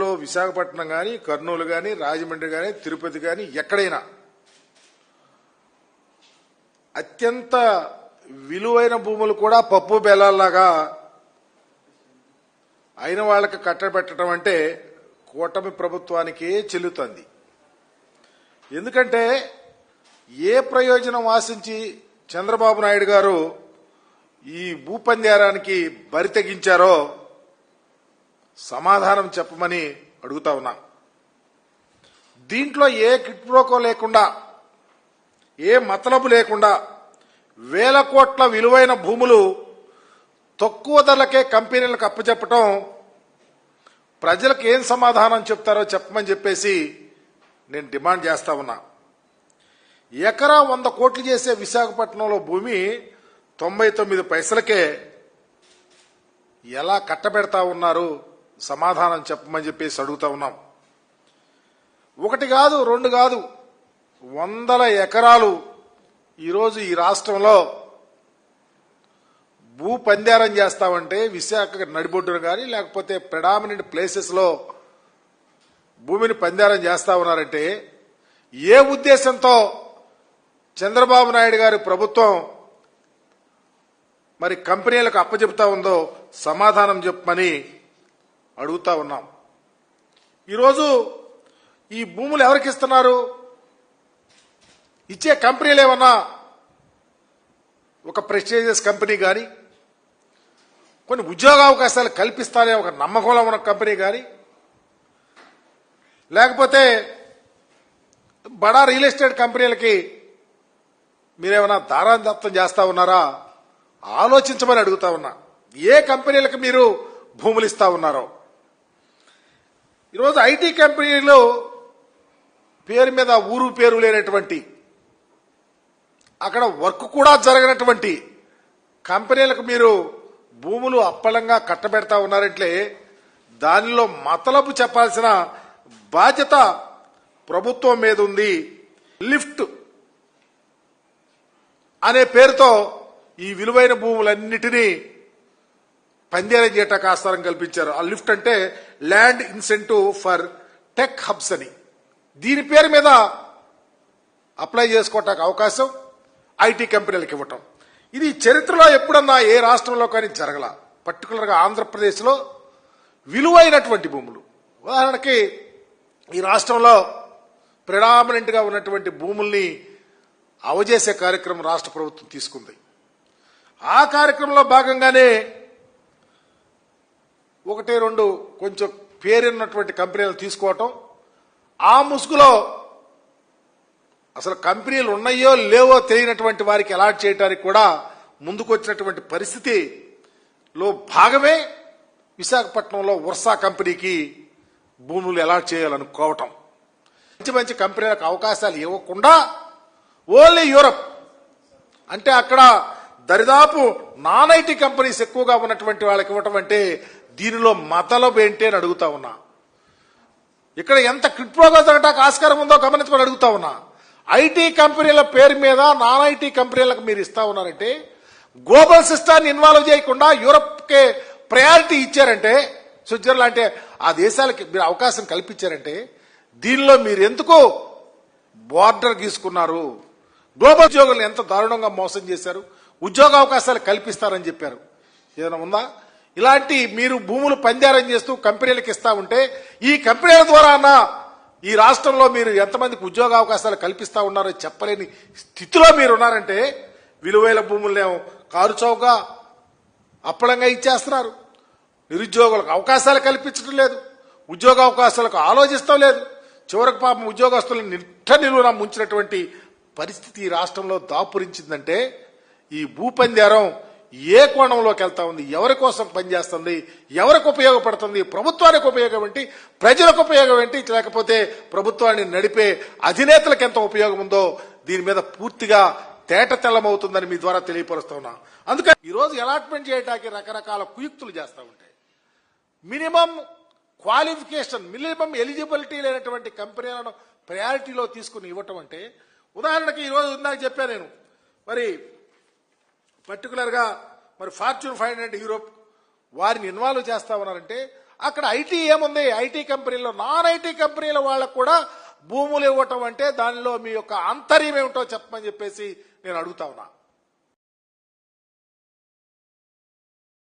లో విశాఖపట్నం కానీ కర్నూలు కానీ రాజమండ్రి కానీ తిరుపతి కానీ ఎక్కడైనా అత్యంత విలువైన భూములు కూడా పప్పు బెల్లాల్లాగా అయిన వాళ్ళకి కట్టబెట్టడం అంటే కూటమి ప్రభుత్వానికే చెల్లుతుంది. ఎందుకంటే ఏ ప్రయోజనం ఆశించి చంద్రబాబు నాయుడు గారు ఈ భూపందేరానికి బరి తెగించారో సమాధానం చెప్పమని అడుగుతా ఉన్నా. దీంట్లో ఏ కిట్ప్రోకో లేకుండా ఏ మతలబు లేకుండా వేల కోట్ల విలువైన భూములు తక్కువ ధరలకే కంపెనీలకు అప్పచెప్పటం ప్రజలకు ఏం సమాధానం చెప్తారో చెప్పమని చెప్పేసి నేను డిమాండ్ చేస్తా ఉన్నా. ఎకరా వంద కోట్లు చేసే విశాఖపట్నంలో భూమి తొంభై తొమ్మిది పైసలకే ఎలా కట్టబెడతా ఉన్నారు సమాధానం చెప్పమని చెప్పేసి అడుగుతా ఉన్నాం. ఒకటి కాదు రెండు కాదు. వందల ఎకరాలు ఈరోజు ఈ రాష్ట్రంలో భూ పందారం చేస్తామంటే విశాఖ నడిబొడ్డును కానీ లేకపోతే ప్రెడామినెంట్ ప్లేసెస్లో భూమిని పందారం చేస్తా ఉన్నారంటే ఏ ఉద్దేశంతో చంద్రబాబు నాయుడు గారి ప్రభుత్వం మరి కంపెనీలకు అప్పచెప్తా ఉందో సమాధానం చెప్పమని అడుగుతా ఉన్నాం. ఈరోజు ఈ భూములు ఎవరికి ఇస్తున్నారు? ఇచ్చే కంపెనీలు ఏమన్నా? ఒక ప్రెస్టీజియస్ కంపెనీ కానీ కొన్ని ఉద్యోగ అవకాశాలు కల్పిస్తానే ఒక నమ్మకంలో ఉన్న కంపెనీ కానీ లేకపోతే బడా రియల్ ఎస్టేట్ కంపెనీలకి మీరేమైనా దారాదత్తం చేస్తా ఉన్నారా? ఆలోచించమని అడుగుతా ఉన్నా. ఏ కంపెనీలకు మీరు భూములు ఇస్తా ఉన్నారో? ఈరోజు ఐటీ కంపెనీలు పేరు మీద ఊరు పేరు లేనటువంటి అక్కడ వర్క్ కూడా జరగనటువంటి కంపెనీలకు మీరు భూములు అప్పలంగా కట్టబెడతా ఉన్నారంటే దానిలో మతలపు చెప్పాల్సిన బాధ్యత ప్రభుత్వం మీద ఉంది. లిఫ్ట్ అనే పేరుతో ఈ విలువైన భూములన్నిటినీ పందేరం చేయటానికి ఆస్కారం కల్పించారు. ఆ లిఫ్ట్ అంటే land incentive for tech hubs అని. దీని పేరు మీద అప్లై చేసుకోవటానికి అవకాశం ఐటీ కంపెనీలకు ఇవ్వటం. ఇది చరిత్రలో ఎప్పుడన్నా ఏ రాష్ట్రంలో కానీ జరగల. పర్టికులర్గా ఆంధ్రప్రదేశ్లో విలువైనటువంటి భూములు. ఉదాహరణకి ఈ రాష్ట్రంలో ప్రిడామినెంట్గా ఉన్నటువంటి భూముల్ని అవజేసే కార్యక్రమం రాష్ట్ర ప్రభుత్వం తీసుకుంది. ఆ కార్యక్రమంలో భాగంగానే ఒకటి రెండు కొంచెం పేరున్నటువంటి కంపెనీలు తీసుకోవటం. ఆ ముసుగులో అసలు కంపెనీలు ఉన్నాయో లేవో తెలియనటువంటి వారికి అలాట్ చేయడానికి కూడా ముందుకొచ్చినటువంటి పరిస్థితిలో భాగమే విశాఖపట్నంలో వర్సా కంపెనీకి భూములు అలాట్ చేయాలనుకోవటం. మంచి మంచి కంపెనీలకు అవకాశాలు ఇవ్వకుండా ఓన్లీ యూరప్. అంటే అక్కడ దరిదాపు నాన్ ఐటీ కంపెనీస్ ఎక్కువగా ఉన్నటువంటి వాళ్ళకి ఇవ్వటం అంటే దీనిలో మతలబు ఏంటి అని అడుగుతా ఉన్నా. ఇక్కడ ఎంత క్రిప్టోగా జరగటానికి ఆస్కారం ఉందో గమనించుకొని అడుగుతా ఉన్నా. ఐటీ కంపెనీల పేరు మీద నాన్ ఐటీ కంపెనీలకు మీరు ఇస్తా ఉన్నారంటే గ్లోబల్ సిస్టాన్ని ఇన్వాల్వ్ చేయకుండా యూరప్కే ప్రయారిటీ ఇచ్చారంటే స్విట్జర్లాండ్ అంటే ఆ దేశాలకి మీరు అవకాశం కల్పించారంటే దీనిలో మీరు ఎందుకు బార్డర్ గీసుకున్నారు? గ్లోబల్ ఉద్యోగులను ఎంత దారుణంగా మోసం చేశారు? ఉద్యోగ అవకాశాలు కల్పిస్తారని చెప్పారు. ఏదైనా ఉందా? ఇలాంటి మీరు భూములు పందారం చేస్తూ కంపెనీలకు ఇస్తా ఉంటే ఈ కంపెనీల ద్వారా అన్న ఈ రాష్ట్రంలో మీరు ఎంతమందికి ఉద్యోగ అవకాశాలు కల్పిస్తా ఉన్నారో చెప్పలేని స్థితిలో మీరు ఉన్నారంటే విలువైన భూములనేమో కారు చౌకగా ఇచ్చేస్తున్నారు. నిరుద్యోగులకు అవకాశాలు కల్పించడం లేదు. ఉద్యోగ అవకాశాలకు ఆలోచిస్తాం లేదు. చివరికి పాపం ఉద్యోగస్తులను నిట్ట నిలువున ముంచినటువంటి పరిస్థితి ఈ రాష్ట్రంలో దాపురించిందంటే ఈ భూపందేరం ఏ కోణంలోకి వెళ్తా ఉంది? ఎవరి కోసం పనిచేస్తుంది? ఎవరికి ఉపయోగపడుతుంది? ప్రభుత్వానికి ఉపయోగం ఏంటి? ప్రజలకు ఉపయోగం ఏంటి? లేకపోతే ప్రభుత్వాన్ని నడిపే అధినేతలకు ఎంత ఉపయోగం ఉందో దీని మీద పూర్తిగా తేట తెల్లమవుతుందని మీ ద్వారా తెలియపరుస్తున్నా అందుకని ఈరోజు అలాట్మెంట్ చేయడానికి రకరకాల కుయుక్తులు చేస్తూ ఉంటాయి మినిమం క్వాలిఫికేషన్ మినిమం ఎలిజిబిలిటీ లేనటువంటి కంపెనీలను ప్రయారిటీలో తీసుకుని ఇవ్వటం అంటే ఉదాహరణకి ఈరోజు ఇందాక చెప్పాను నేను మరి పర్టికులర్గా మరి ఫార్చ్యూన్ ఫైవ్ హండ్రెడ్ యూరోప్ వారిని ఇన్వాల్వ్ చేస్తా ఉన్నారంటే అక్కడ ఐటీ ఏముంది? ఐటీ కంపెనీలో నాన్ ఐటీ కంపెనీల వాళ్ళకు కూడా భూములు ఇవ్వటం అంటే దానిలో మీ యొక్క ఆంతర్యం ఏమిటో చెప్పమని చెప్పేసి నేను అడుగుతా ఉన్నా.